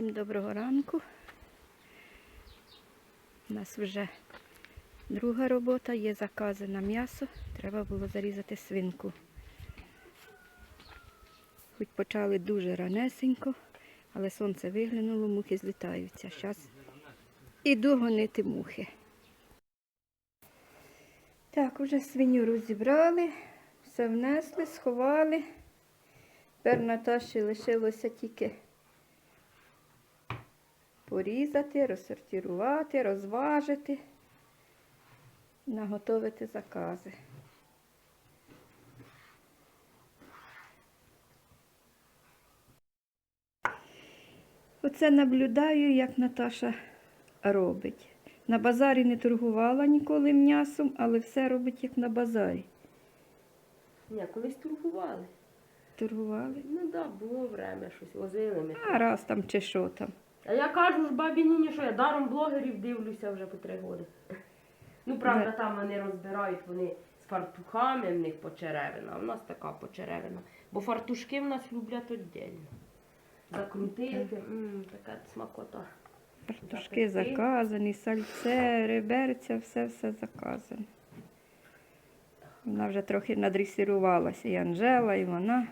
Всім доброго ранку. У нас вже друга робота, є закази на м'ясо. Треба було зарізати свинку. Хоч почали дуже ранесенько, але сонце виглянуло, мухи злітаються. Зараз іду гонити мухи. Так, вже свиню розібрали, все внесли, сховали. Тепер Наташі лишилося тільки порізати, розсортувати, розважити, наготовити закази. Оце наблюдаю, як Наташа робить. На базарі не торгувала ніколи м'ясом, але все робить як на базарі. Ні, колись торгували. Торгували. Ну так, да, було время, щось возили ми. А раз там чи що там. А я кажу ж бабі Ніні, що я даром блогерів дивлюся вже по три роки. Ну, правда, Да. там вони розбирають, вони з фартухами, в них почеревина, а в нас така почеревина. Бо фартушки в нас люблять віддільно. Закрутити, м, така смакота. Картошки Запекти. заказані, сальце, реберця, все-все заказане. Вона вже трохи надресірувалася, і Анжела, і вона.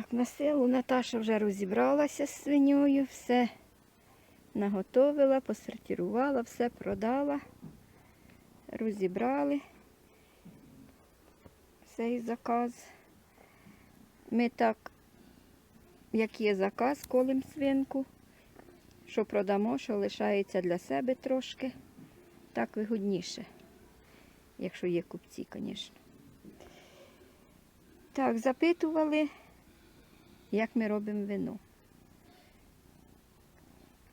Так, на силу Наташа вже розібралася з свиньою, все наготовила, посортирувала, все продала, розібрали цей заказ. Ми так як є заказ, колем свинку. Що продамо, що лишається для себе трошки. Так вигодніше. Якщо є купці, звісно. Так, запитували, як ми робимо вино.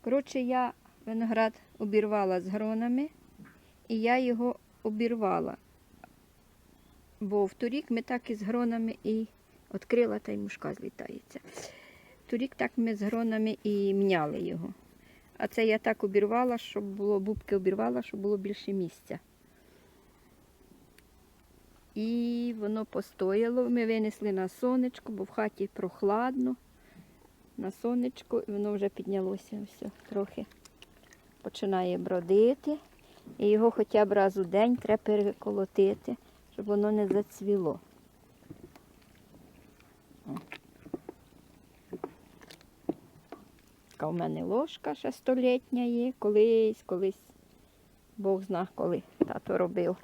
Коротше, я виноград обірвала з гронами, і я його обірвала. Бо вторік ми так із гронами і відкрила, та й мушка злітається. Торік так ми з гронами і міняли його. А це я так обірвала, щоб було, бубки обірвала, щоб було більше місця. І воно постояло. Ми винесли на сонечко, бо в хаті прохладно. На сонечко, і воно вже піднялося все трохи. Починає бродити. І його хоча б раз у день треба переколотити, щоб воно не зацвіло. Така в мене ложка ще столітня є, колись, колись, Бог зна, коли тато робив.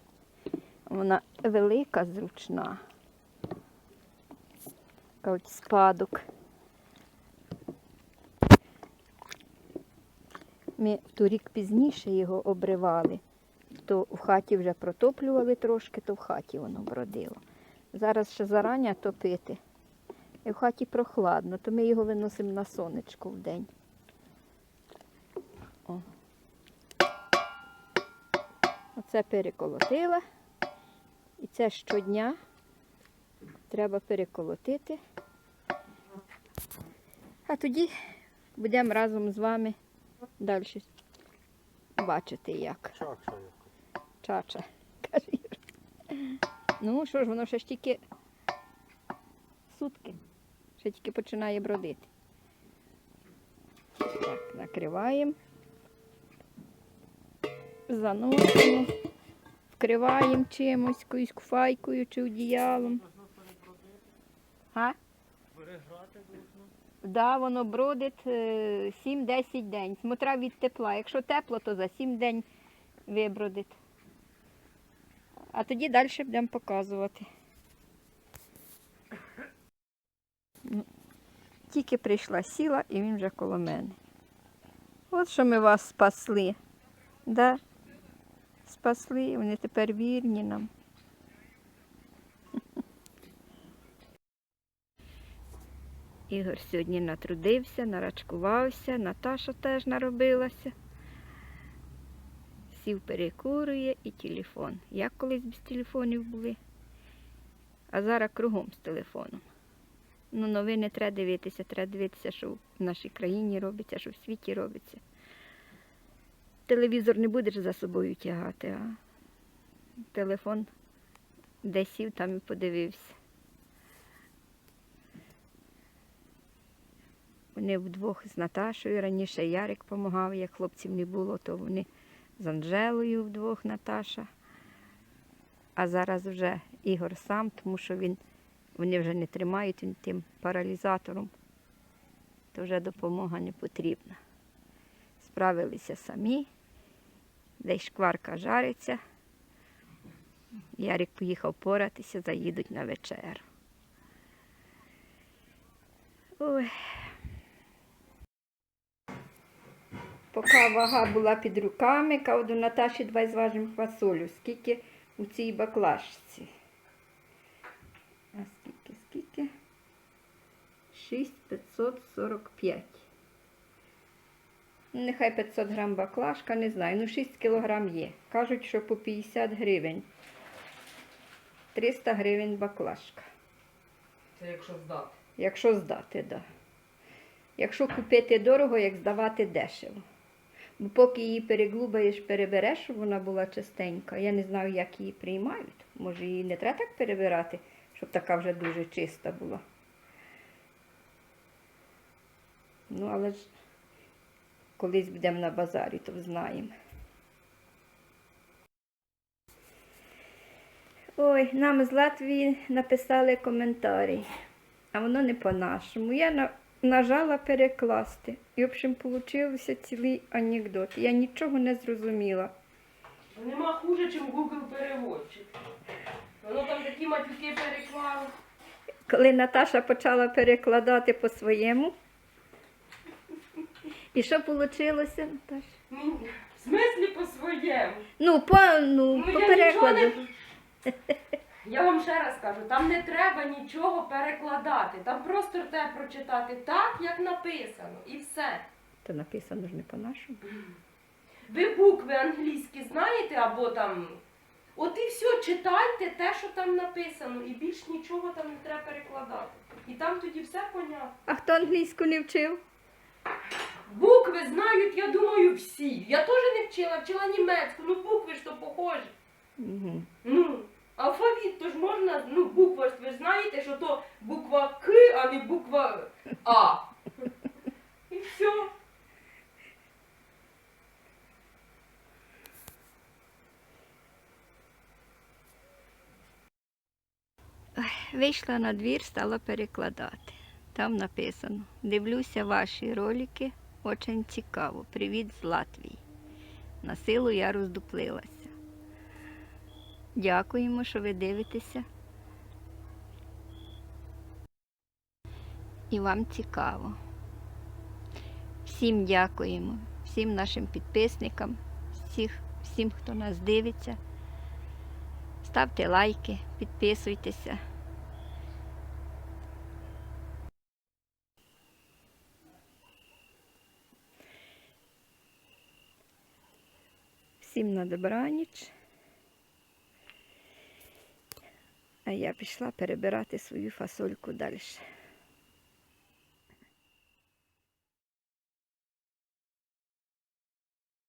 Вона велика, зручна. От спадок. Ми торік пізніше його обривали, то в хаті вже протоплювали трошки, то в хаті воно бродило. Зараз ще зарання топити. І в хаті прохладно, то ми його виносимо на сонечко в день. Оце переколотила. І це щодня треба переколотити. А тоді будемо разом з вами далі бачити як. Яка. Чача, каже Ну, що ж, воно ще ж тільки сутки. Ще тільки починає бродити. Так, накриваємо. Заносимо. Вкриваємо чимось, якоюсь куфайкою чи одіялом. А? Да, воно бродить е, 7-10 день. Смотря від тепла. Якщо тепло, то за 7 день вибродить. А тоді далі будемо показувати. Ну, Тільки прийшла сіла і він вже коло мене. От що ми вас спасли. Да? Спасли, вони тепер вірні нам. Ігор сьогодні натрудився, нарачкувався, Наташа теж наробилася. Сів перекурює і телефон. Як колись без телефонів були, а зараз кругом з телефоном. Ну, новини треба дивитися, треба дивитися, що в нашій країні робиться, що в світі робиться. Телевізор не будеш за собою тягати, а телефон де сів, там і подивився. Вони вдвох з Наташою. Раніше Ярик допомагав, як хлопців не було, то вони з Анжелою вдвох Наташа. А зараз вже Ігор сам, тому що він, вони вже не тримають він тим паралізатором, то вже допомога не потрібна. Справилися самі, десь шкварка жариться. Ярик поїхав поратися, заїдуть на вечерю. Ой. Поки вага була під руками, кажу до Наташі, давай зважимо фасолю. Скільки у цій баклажці? А скільки, скільки? 6,545. Нехай 500 грам баклажка, не знаю. Ну, 6 кілограм є. Кажуть, що по 50 гривень. 300 гривень баклажка. Це якщо здати. Якщо здати, так. Да. Якщо купити дорого, як здавати дешево. Бо поки її переглубаєш, перебереш, щоб вона була чистенька. Я не знаю, як її приймають. Може, її не треба так перебирати, щоб така вже дуже чиста була. Ну, але ж колись будемо на базарі, то знаємо. Ой, нам з Латвії написали коментарі, а воно не по-нашому. Я на, нажала перекласти. І, в общем, получився цілий анекдот. Я нічого не зрозуміла. Нема хуже, ніж Google переводчик. Воно там такі матюки переклало. Коли Наташа почала перекладати по-своєму. І що вийшло, Наташа? Ну, В смислі по-своєму. Ну, по, ну, Ну, по я перекладу. нічого не- Я вам ще раз кажу, там не треба нічого перекладати. Там просто треба прочитати так, як написано, і все. То написано ж не по-нашому. Ви букви англійські знаєте або там. От і все, читайте те, що там написано, і більш нічого там не треба перекладати. І там тоді все понятно. А хто англійську не вчив? Букви знають, я думаю, всі. Я теж не вчила, вчила німецьку, ну букви ж то похожі. Угу. Ну, алфавіт то ж можна, ну, буква ж ви ж знаєте, що то буква К, а не буква А. І все. Вийшла на двір, стала перекладати. Там написано: Дивлюся ваші ролики, очень цікаво. Привіт з Латвії. На силу я роздуплилася. Дякуємо, що ви дивитеся. І вам цікаво. Всім дякуємо, всім нашим підписникам, всіх, всім, хто нас дивиться. Ставте лайки, підписуйтеся. Всім на добраніч. А я пішла перебирати свою фасольку далі.